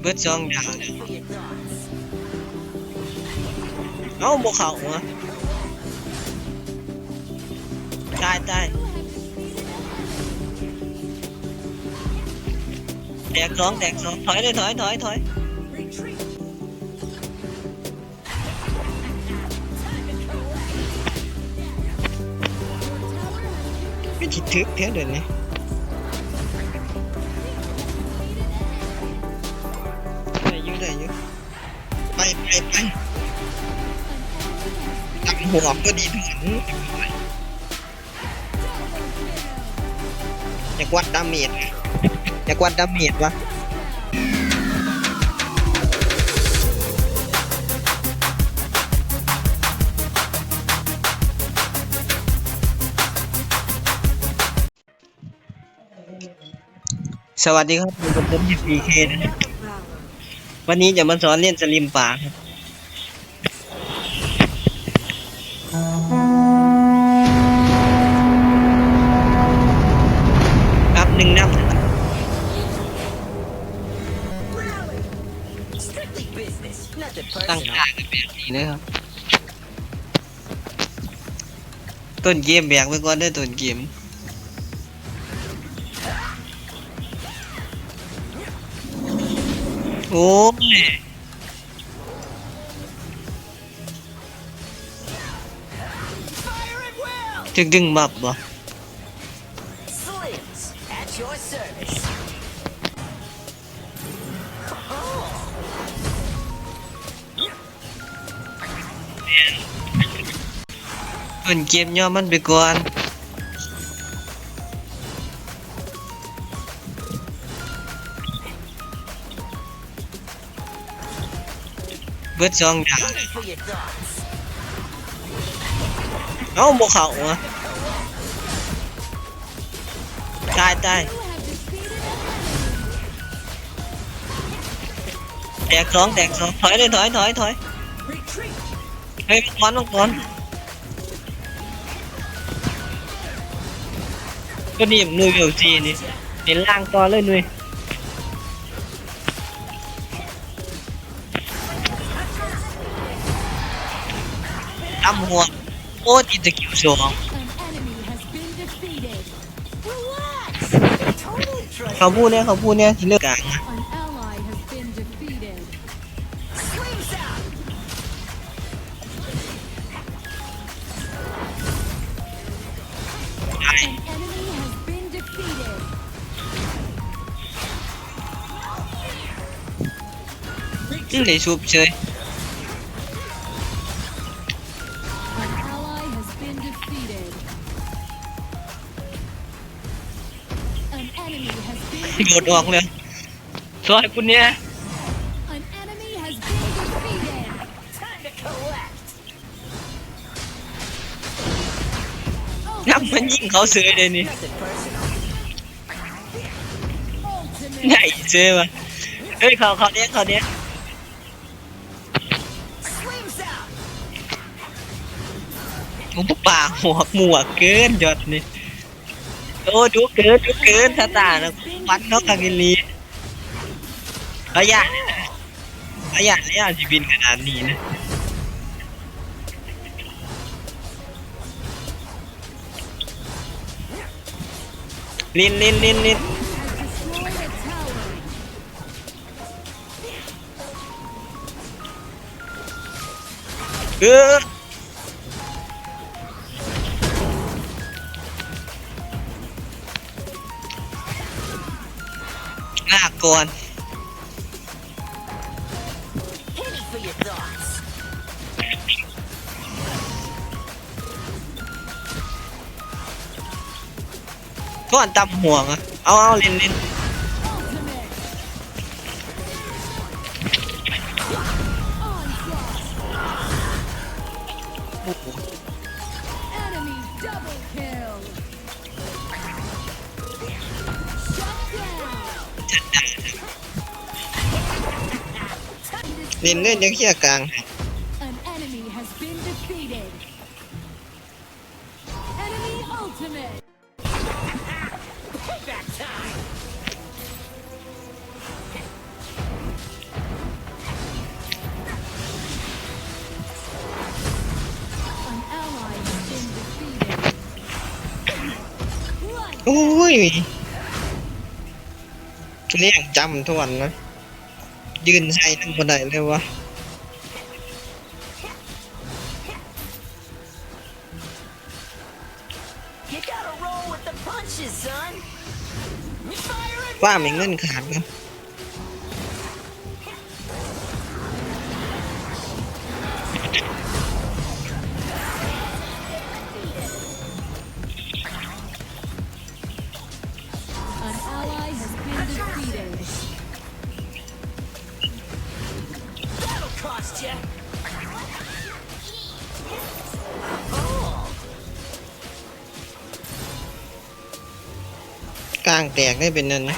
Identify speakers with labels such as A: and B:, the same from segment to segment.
A: เบิดสองดาว
B: For your thoughts.
A: เอ้าบ่เข้าหัวตาย ตักหัวก็ดีถึงอยากวัดดาเมจอยากวัดดาเมจวะสวัสดีครับผมกับผมพีเคนะวันนี้จะมาสอนเล่นสลิมป่าครับ กันแบบนี้ครับ ต้นเกมแบกไว้ก่อนเด้อต้นเกมโอ้ยจึงดึงบับบ่ ต้นเกมย่อมันไปก่อนเบิดสองดาว
B: Ready for your thoughts.
A: เอ้าบ่เข้าอะตายตายแตกสองแตกสองถอยเลยถอยถอยถอย
B: Retreat.
A: เฮ้ยมังกรมังกร ก็นี่หนุ่ยเบลจีนี่เห็นล่างต่อเลยนุยทำหัวโอ้ดีตะคิวสองเขาพูดเนี่ยเขาพูดเนี่ยที่เลือกกลางนะ อืมเลยชุบเฉย
C: An ally has been defeated. An enemy has been
A: โดดออกเลยซอยคุณเนี่ย
C: An enemy has been defeated.
B: Time to collect.
A: น้ำมันยิงเขาเสือเลยนี่
B: Nothing personal.
C: Ultimate.
A: ใหญ่เสือวะเฮ้ยเขาเขาเนี้ยเขาเนี้ย ผมป่าหัวหมวกเกินยอดนี่โอ้ดูเกินดูเกินตาตานะฟันเขาคากิลีระยะเนี่ยนะระยะระยะที่บินขนาดนี้นะลินลินลินลินเออากกวนก่อนตำห่วงเอาเอาเล่นเล่นโอ้โห เล่นเล่นยังเขี้ยกลาง
C: An enemy has been defeated. Enemy ultimate.
B: Payback time.
A: โอ้ยเรียกจำทวนนะ ยืนใส่ทั้งบันไดเลยวะ
B: You gotta roll with the punches, son. Fire it
A: ว่าไม่เงินขาดน กลางแตกได้เป็นนั่นนะ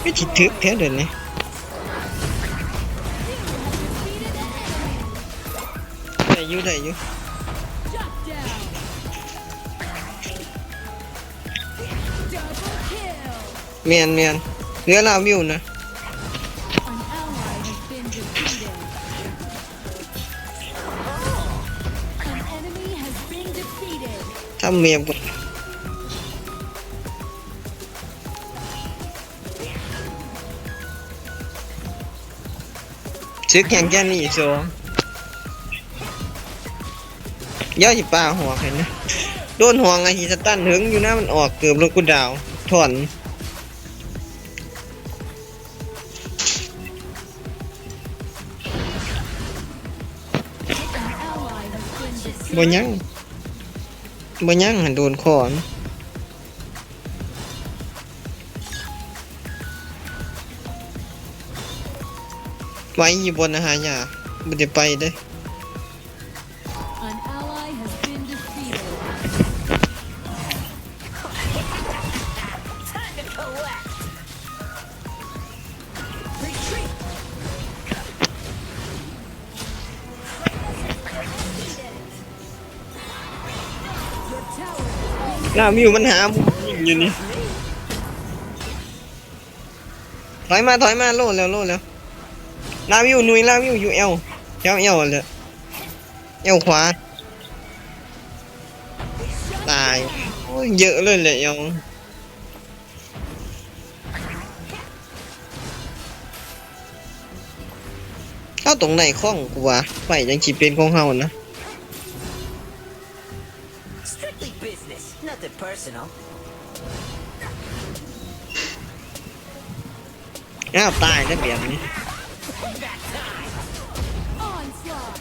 A: ไม่ถิดทึกแท้เดินนี่
C: defeated.
A: เมียนเมียนเหลือลาวิวนะ
C: An ally has been defeated. An enemy has been defeated.
A: ถ้าเมียมก็ซึกแข่งแค่นี้โซย่อจิปลาหัวเห็นนะโดนหัวไงฮีสตันถึงอยู่นะมันออกเกือบล้วกูดาวถอน บ่ยังบ่ยังหันโดนขอนไว้อยู่บนอาหารยาบ่ได้ไปเด้
C: has
A: ลาวิวมันหามุมยิงอยู่นี่ถอยมาถอยมาโลดแล้วโลดแล้วลาวิวหนุยลาวิวอยู่เอวเจ้าเอวเลยเอวขวาตายโอ้ยเยอะเลยแหละเอวเข้าตรงไหนข้องกูวะไฟยังจีเป็นของเฮานะ
B: nothing personal.
A: อ้าวตายแล้วแบบนี้
B: That time.
C: onslaught.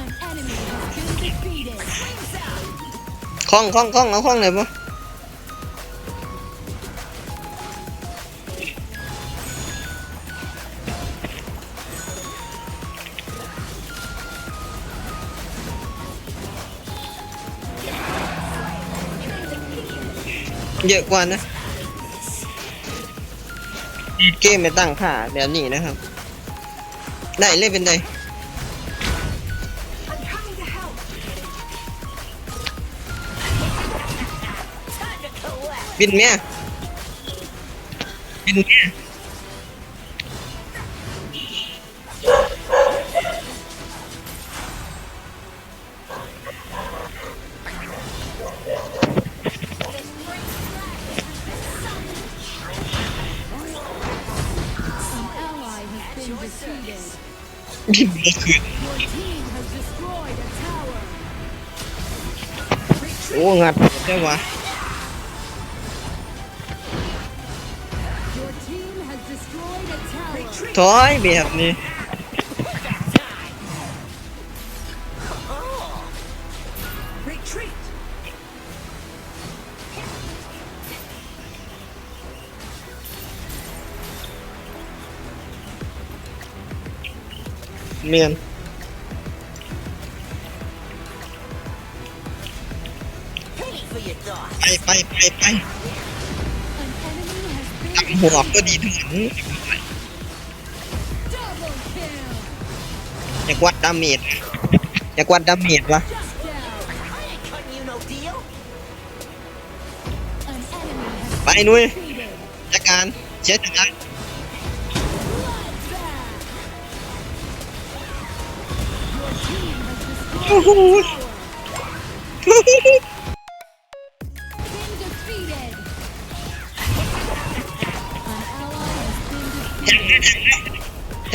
C: An enemy has been defeated.
B: Flames out.
A: ข้องข้องข้องเอาข้องเลยปะ เยอะกว่านะเกมไม่ตั้งค่าแบบนี้นะครับ ได้เลยเป็นได
B: I'm coming to help. Time to collect.
A: บินเมียบินเมีย บินบ่ขึ้น
C: Your team has destroyed a tower.
A: โอ้งัดได้วะ
C: Your team has destroyed a tower.
B: Retreat.
A: ถอยแบบนี้ เนียนไปไปไปไปตักหัวก็ดีทั้ง
C: น
A: อยากวัดดาเมจอยากวัดดาเมจวะไปนุ้ยจัดการเช็ดจัด
C: การ
A: แท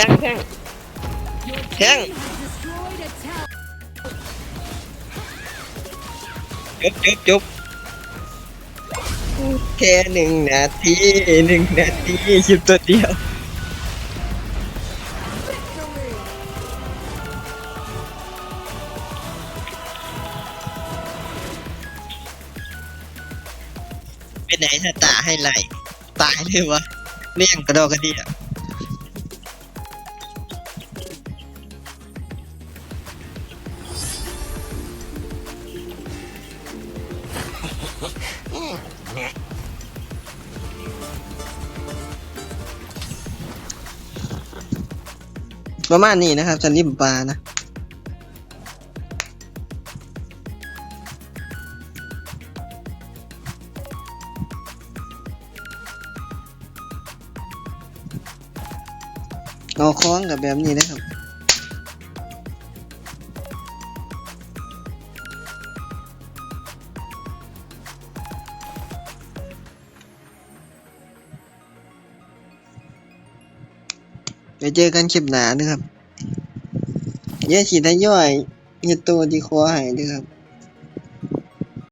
A: งแทง
C: แทง
A: จบจบจบแค่หนึ่งนาทีหนึ่งนาทีชิบตัวเดียว ไปไหนถ้าตาให้ไหลตายเลยวะเลี่ยงกระดอกกระเดียประมาณนี้นะครับจะริมปลานะ องกับแบบนี้นะครับไปเจอกันคลิปหนานะครับเย่ฉีดให้ย่อยเฮ็ดตัวที่คอหายด้วยครับ